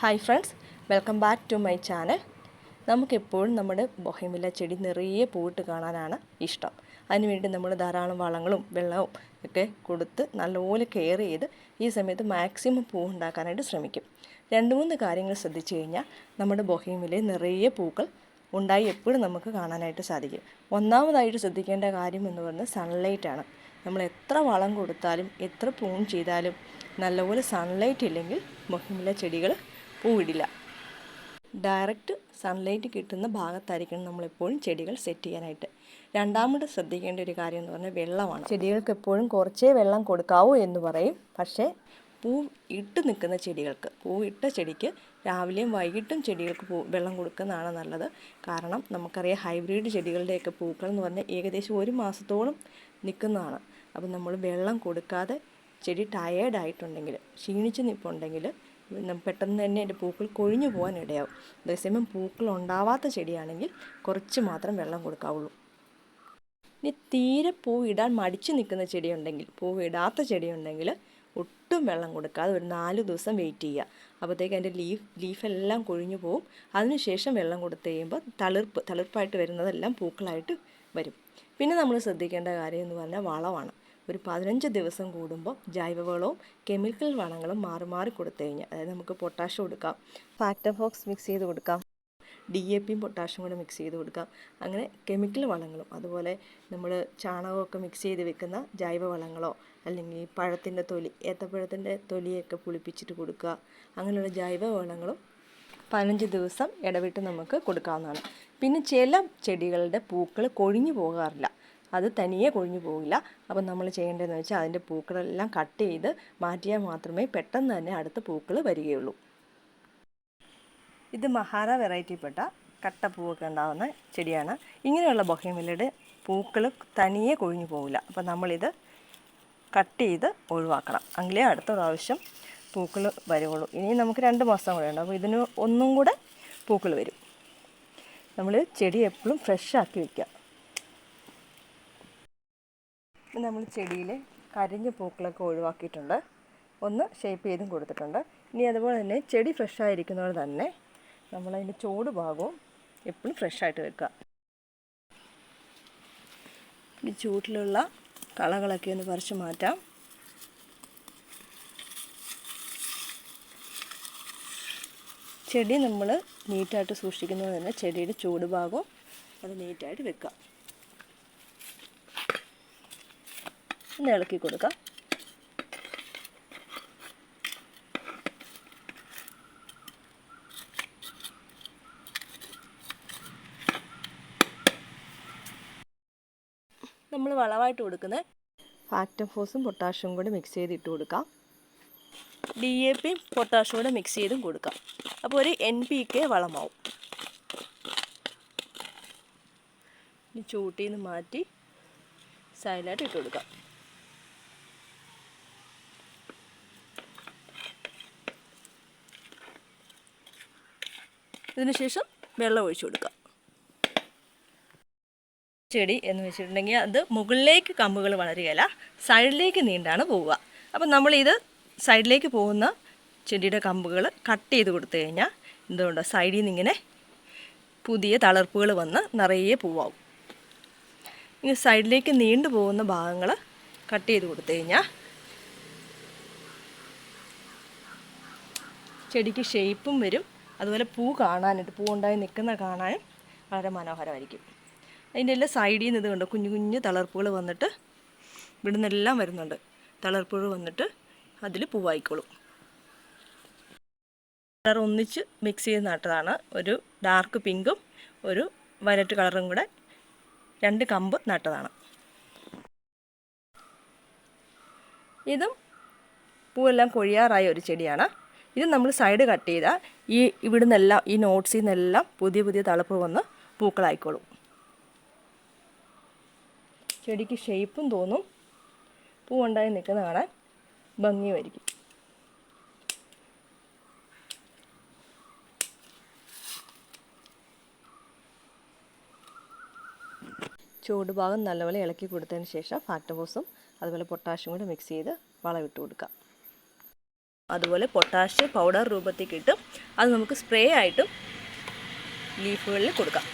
Hi friends welcome back to my channel. നമുക്കെപ്പോഴും നമ്മുടെ ബൊഹൈമില്ല ചെടി നിറയെ പൂവിട്ട് കാണാനാണ് ഇഷ്ടം. അതിനുവേണ്ടി നമ്മൾ ധാരാളം വളങ്ങളും വെള്ളവും ഒക്കെ കൊടുത്ത് നല്ലപോലെ കെയർ ചെയ്ത് ഈ സമയത്ത് മാക്സിമം പൂ ഉണ്ടാക്കാനായിട്ട് ശ്രമിക്കും. രണ്ട് മൂന്ന് കാര്യങ്ങൾ ശ്രദ്ധിച്ചു കഴിഞ്ഞാൽ നമ്മുടെ ബൊഹൈമിലെ നിറയെ പൂക്കൾ ഉണ്ടായി എപ്പോഴും നമുക്ക് കാണാനായിട്ട് സാധിക്കും. ഒന്നാമതായിട്ട് ശ്രദ്ധിക്കേണ്ട കാര്യം എന്ന് പറയുന്നത് സൺലൈറ്റാണ് നമ്മൾ എത്ര വളം കൊടുത്താലും എത്ര പൂൺ ചെയ്താലും നല്ലപോലെ സൺലൈറ്റ് ഇല്ലെങ്കിൽ ബൊഹൈമിലെ ചെടികൾ പൂവിടില്ല. ഡയറക്റ്റ് സൺലൈറ്റ് കിട്ടുന്ന ഭാഗത്തായിരിക്കണം നമ്മളെപ്പോഴും ചെടികൾ സെറ്റ് ചെയ്യാനായിട്ട്. രണ്ടാമത് ശ്രദ്ധിക്കേണ്ട ഒരു കാര്യം എന്ന് പറഞ്ഞാൽ വെള്ളമാണ്. ചെടികൾക്ക് എപ്പോഴും കുറച്ചേ വെള്ളം കൊടുക്കാവൂ എന്ന് പറയും. പക്ഷേ പൂ ഇട്ട് നിൽക്കുന്ന ചെടികൾക്ക് പൂ ഇട്ട ചെടിക്ക് രാവിലെയും വൈകിട്ടും ചെടികൾക്ക് പൂ വെള്ളം കൊടുക്കുന്നതാണ് നല്ലത്. കാരണം നമുക്കറിയാം ഹൈബ്രിഡ് ചെടികളുടെയൊക്കെ പൂക്കൾ എന്ന് പറഞ്ഞാൽ ഏകദേശം ഒരു മാസത്തോളം നിൽക്കുന്നതാണ്. അപ്പം നമ്മൾ വെള്ളം കൊടുക്കാതെ ചെടി ടയേർഡായിട്ടുണ്ടെങ്കിൽ ക്ഷീണിച്ച് നിൽപ്പുണ്ടെങ്കിൽ പെട്ടെന്ന് തന്നെ എന്റെ പൂക്കൾ കൊഴിഞ്ഞു പോകാൻ ഇടയാവും. അതേസമയം പൂക്കൾ ഉണ്ടാവാത്ത ചെടിയാണെങ്കിൽ കുറച്ച് മാത്രം വെള്ളം കൊടുക്കാവുള്ളൂ. ഇനി തീരെ പൂവിടാൻ മടിച്ചു നിൽക്കുന്ന ചെടിയുണ്ടെങ്കിൽ പൂവിടാത്ത ചെടിയുണ്ടെങ്കിൽ ഒട്ടും വെള്ളം കൊടുക്കാതെ ഒരു നാല് ദിവസം വെയിറ്റ് ചെയ്യുക. അപ്പോഴത്തേക്ക് അതിന്റെ ലീഫ് ലീഫെല്ലാം കൊഴിഞ്ഞു പോവും. അതിനുശേഷം വെള്ളം കൊടുത്തു കഴിയുമ്പോൾ തളിർപ്പ് തളിർപ്പായിട്ട് വരുന്നതെല്ലാം പൂക്കളായിട്ട് വരും. പിന്നെ നമ്മൾ ശ്രദ്ധിക്കേണ്ട കാര്യം എന്ന് പറഞ്ഞാൽ വളമാണ്. ഒരു പതിനഞ്ച് ദിവസം കൂടുമ്പോൾ ജൈവവളവും കെമിക്കൽ വളങ്ങളും മാറി മാറി കൊടുത്തു കഴിഞ്ഞാൽ അതായത് നമുക്ക് പൊട്ടാഷ് കൊടുക്കാം ഫാക്ടഫോക്സ് മിക്സ് ചെയ്ത് കൊടുക്കാം ഡി എ പിയും പൊട്ടാഷ്യം കൂടെ മിക്സ് ചെയ്ത് കൊടുക്കാം. അങ്ങനെ കെമിക്കൽ വളങ്ങളും അതുപോലെ നമ്മൾ ചാണകമൊക്കെ മിക്സ് ചെയ്ത് വെക്കുന്ന ജൈവ വളങ്ങളോ അല്ലെങ്കിൽ പഴത്തിന്റെ തൊലി ഏത്തപ്പഴത്തിന്റെ തൊലിയൊക്കെ പുളിപ്പിച്ചിട്ട് കൊടുക്കുക. അങ്ങനെയുള്ള ജൈവ വളങ്ങളും പതിനഞ്ച് ദിവസം ഇടവിട്ട് നമുക്ക് കൊടുക്കാവുന്നതാണ്. പിന്നെ ചില ചെടികളുടെ പൂക്കൾ കൊഴിഞ്ഞു പോകാറില്ല. അത് തനിയെ കൊഴിഞ്ഞു പോകില്ല. അപ്പം നമ്മൾ ചെയ്യേണ്ടതെന്ന് വെച്ചാൽ അതിന്റെ പൂക്കളെല്ലാം കട്ട് ചെയ്ത് മാറ്റിയാൽ മാത്രമേ പെട്ടെന്ന് തന്നെ അടുത്ത പൂക്കൾ വരികയുള്ളൂ. ഇത് മഹാര വെറൈറ്റിപ്പെട്ട കട്ടപ്പൂവൊക്കെ ഉണ്ടാകുന്ന ചെടിയാണ്. ഇങ്ങനെയുള്ള ബൊഹേമിലയുടെ പൂക്കൾ തനിയെ കൊഴിഞ്ഞു പോകില്ല. അപ്പം നമ്മളിത് കട്ട് ചെയ്ത് ഒഴിവാക്കണം. എങ്കിലേ അടുത്ത പ്രാവശ്യം പൂക്കൾ വരുള്ളൂ ഇനി നമുക്ക് രണ്ട് മാസം കൂടെ ഉണ്ട്. അപ്പോൾ ഇതിന് ഒന്നും കൂടെ പൂക്കൾ വരും. നമ്മൾ ചെടി എപ്പോഴും ഫ്രഷ് ആക്കി വയ്ക്കുക. നമ്മൾ ചെടിയിൽ കരിഞ്ഞ പൂക്കളൊക്കെ ഒഴിവാക്കിയിട്ടുണ്ട്. ഒന്ന് ഷേപ്പ് ചെയ്തും കൊടുത്തിട്ടുണ്ട്. ഇനി അതുപോലെ തന്നെ ചെടി ഫ്രഷായിരിക്കുന്നതുകൊണ്ട് തന്നെ നമ്മളതിന്റെ ചൂട് ഭാഗവും എപ്പോഴും ഫ്രഷായിട്ട് വെക്കുക. ഈ ചൂട്ടിലുള്ള കളകളൊക്കെ ഒന്ന് പറിച്ച് മാറ്റാം. ചെടി നമ്മൾ നീറ്റായിട്ട് സൂക്ഷിക്കുന്നത് തന്നെ ചെടിയുടെ ചൂട് ഭാഗവും അത് നീറ്റായിട്ട് വെക്കുക. ഒന്ന് ഇളക്കി കൊടുക്കാം. നമ്മൾ വളമായിട്ട് കൊടുക്കുന്നത് ഫാക്ടഫോസും പൊട്ടാഷ്യം കൂടെ മിക്സ് ചെയ്ത് ഇട്ട് കൊടുക്കാം. ഡി എ പിയും പൊട്ടാഷ്യം കൂടെ മിക്സ് ചെയ്തും കൊടുക്കാം. അപ്പോൾ ഒരു എൻ പി കെ വളമാവും. ഇനി ചൂട്ടിൽ നിന്ന് മാറ്റി സൈഡിലായിട്ട് ഇട്ട് കൊടുക്കാം. ഇതിനുശേഷം വെള്ളം ഒഴിച്ചു കൊടുക്കാം. ചെടി എന്ന് വെച്ചിട്ടുണ്ടെങ്കിൽ അത് മുകളിലേക്ക് കമ്പുകൾ വളരുകയില്ല സൈഡിലേക്ക് നീണ്ടാണ് പോവുക. അപ്പം നമ്മളിത് സൈഡിലേക്ക് പോകുന്ന ചെടിയുടെ കമ്പുകൾ കട്ട് ചെയ്ത് കൊടുത്തു കഴിഞ്ഞാൽ എന്തുകൊണ്ട് സൈഡിൽ നിന്ന് ഇങ്ങനെ പുതിയ തളർപ്പുകൾ വന്ന് നിറയെ പൂവാകും ഇനി സൈഡിലേക്ക് നീണ്ടു പോകുന്ന ഭാഗങ്ങൾ കട്ട് ചെയ്ത് കൊടുത്തു കഴിഞ്ഞാൽ ചെടിക്ക് ഷേപ്പും വരും അതുപോലെ പൂ കാണാനായിട്ട് പൂ ഉണ്ടായി നിൽക്കുന്ന കാണാൻ വളരെ മനോഹരമായിരിക്കും. അതിന്റെ എല്ലാം സൈഡിൽ നിന്ന് ഇത് കുഞ്ഞു കുഞ്ഞു തളർപ്പുകൾ വന്നിട്ട് ഇവിടുന്നെല്ലാം വരുന്നുണ്ട്. തളർപ്പുകൾ വന്നിട്ട് അതിൽ പൂവായിക്കോളും. കളർ ഒന്നിച്ച് മിക്സ് ചെയ്ത് നട്ടതാണ്. ഒരു ഡാർക്ക് പിങ്കും ഒരു വയലറ്റ് കളറും കൂടെ രണ്ട് കമ്പ് നട്ടതാണ്. ഇതും പൂവെല്ലാം കൊഴിയാറായ ഒരു ചെടിയാണ്. ഇത് നമ്മൾ സൈഡ് കട്ട് ചെയ്താൽ ഈ ഇവിടെ നിന്നെല്ലാം ഈ നോട്ട്സിൽ നിന്നെല്ലാം പുതിയ പുതിയ തളപ്പ് വന്ന് പൂക്കളായിക്കോളും. ചെടിക്ക് ഷേപ്പും തോന്നും. പൂവുണ്ടായി നിൽക്കുന്ന കാണാൻ ഭംഗിയുമായിരിക്കും. ചൂട് ഭാഗം നല്ലപോലെ ഇളക്കി കൊടുത്തതിന് ശേഷം ഫാക്ടബോസും അതുപോലെ പൊട്ടാഷ്യം കൂടി മിക്സ് ചെയ്ത് വളമിട്ട് കൊടുക്കാം അതുപോലെ പൊട്ടാഷ് പൗഡർ രൂപത്തിൽ കിട്ടും. അത് നമുക്ക് സ്പ്രേ ആയിട്ടും ലീഫുകളിൽ കൊടുക്കാം.